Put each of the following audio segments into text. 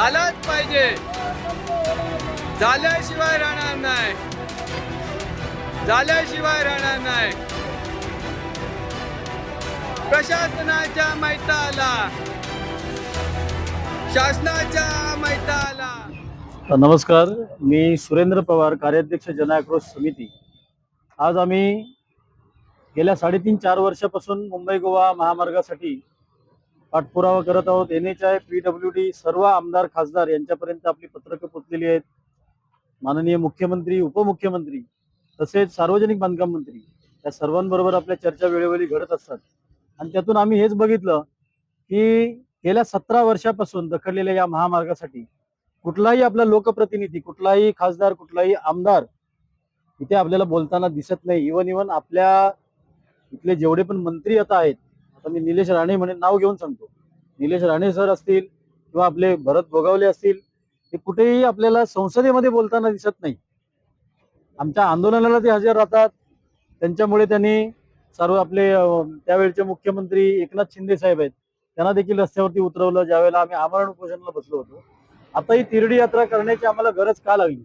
झालाच पाहिजे. झाल्याशिवाय राहणार नाही. झाल्याशिवाय राहणार नाही. प्रशासनाच्या मैताला. शासनाच्या मैताला. नमस्कार. मी सुरेंद्र पवार कार्याध्यक्ष जनाक्रोश समिती. आज आम्ही गेल्या साडेतीन चार वर्षापासून मुंबई गोवा महामार्गासाठी पाठपुरावा करत आहोत. N H I P W D सर्व आमदार खासदार यांच्यापर्यंत आपली पत्रकं पोचलेली आहेत. माननीय मुख्यमंत्री उपमुख्यमंत्री तसेच सार्वजनिक बांधकाम मंत्री या सर्वांबरोबर आपल्या चर्चा वेळोवेळी घडत असतात. आणि त्यातून आम्ही हेच बघितलं की गेल्या सतरा वर्षापासून दखडलेल्या या महामार्गासाठी कुठलाही आपला लोकप्रतिनिधी कुठलाही खासदार कुठलाही आमदार इथे आपल्याला बोलताना दिसत नाही. इवन इवन आपल्या इथले जेवढे पण मंत्री आता आहेत आता मी निलेश राणे म्हणे नाव घेऊन सांगतो. निलेश राणे सर असतील किंवा आपले भरत भोगावले असतील ते कुठेही आपल्याला संसदेमध्ये बोलताना दिसत नाही. आमच्या आंदोलनाला ते हजर राहतात. त्यांच्यामुळे त्यांनी सर्व आपले त्यावेळचे मुख्यमंत्री एकनाथ शिंदे साहेब आहेत त्यांना देखील रस्त्यावरती उतरवलं. ज्यावेळेला आम्ही आमरण उपोषणाला बसलो होतो. आता ही तिरडी यात्रा करण्याची आम्हाला गरज का लागली?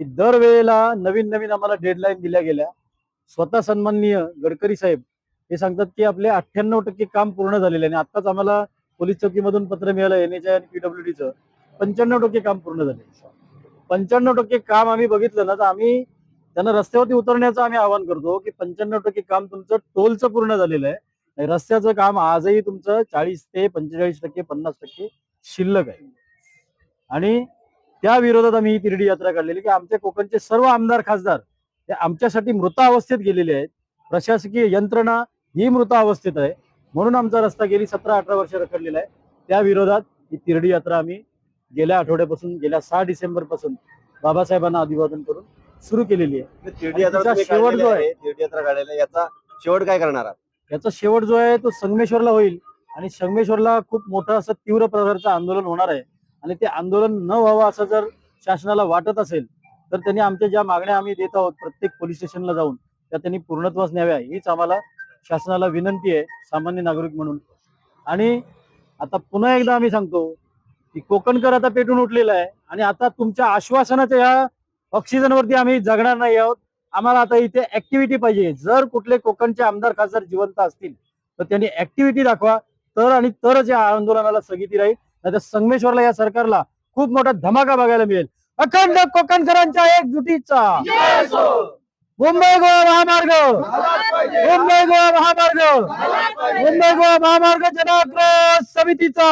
की दरवेळेला नवीन नवीन आम्हाला डेडलाईन दिल्या गेल्या. स्वतः सन्माननीय गडकरी साहेब हे सांगतात की आपले अठ्ठ्याण्णव टक्के काम पूर्ण झालेले आहे आणि आताच आम्हाला पोलीस चौकीमधून पत्र मिळालं एन एच आय आणि पीडब्ल्यू डीचं पंच्याण्णव टक्के काम पूर्ण झाले. पंच्याण्णव टक्के काम आम्ही बघितलं ना तर आम्ही त्यांना रस्त्यावरती उतरण्याचं आम्ही आवाहन करतो की पंच्याण्णव टक्के काम तुमचं टोलचं पूर्ण झालेलं आहे. आणि रस्त्याचं काम आजही तुमचं चाळीस ते पंचेचाळीस टक्के पन्नास टक्के शिल्लक आहे. आणि त्या विरोधात आम्ही ही तिरडी यात्रा काढलेली की आमच्या कोकणचे सर्व आमदार खासदार ते आमच्यासाठी मृतावस्थेत गेलेले आहेत. प्रशासकीय यंत्रणा ही मृत अवस्थेत आहे. म्हणून आमचा रस्ता गेली सतरा अठरा वर्ष रखडलेला आहे. त्या विरोधात ही तिरडी यात्रा आम्ही गेल्या आठवड्यापासून गेल्या सहा डिसेंबरपासून बाबासाहेबांना अभिवादन करून सुरू केलेली आहे. तिरडी यात्रा शेवट जो आहे- तिरडी यात्रा काढलेला आहे. याचा शेवट काय करणार आहात? याचा शेवट जो आहे तो संगमेश्वरला होईल. आणि संगमेश्वरला खूप मोठं असं तीव्र प्रकारचं आंदोलन होणार आहे. आणि ते आंदोलन न व्हावं असं जर शासनाला वाटत असेल तर त्यांनी आमच्या ज्या मागण्या आम्ही देत आहोत प्रत्येक पोलीस स्टेशनला जाऊन त्या त्यांनी पूर्णत्वास न्याव्या. हीच आम्हाला शासनाला विनंती आहे सामान्य नागरिक म्हणून. आणि आता पुन्हा एकदा आम्ही सांगतो की कोकणकर आता पेटून उठलेला आहे आणि आता तुमच्या आश्वासनाच्या या ऑक्सिजनवरती आम्ही जगणार नाही आहोत. आम्हाला आता इथे ऍक्टिव्हिटी पाहिजे. जर कुठले कोकणचे आमदार खासदार जिवंत असतील तर त्यांनी ऍक्टिव्हिटी दाखवा. तर आणि तरच या आंदोलनाला स्थगिती राहील. नाही तर संगमेश्वरला या सरकारला खूप मोठा धमाका बघायला मिळेल. अखंड कोकणकरांच्या एकजुटीचा. मुंबई गोवा महामार्ग. मुंबई गोवा महामार्ग. मुंबई गोवा महामार्ग जनाक्रोश समितीचा.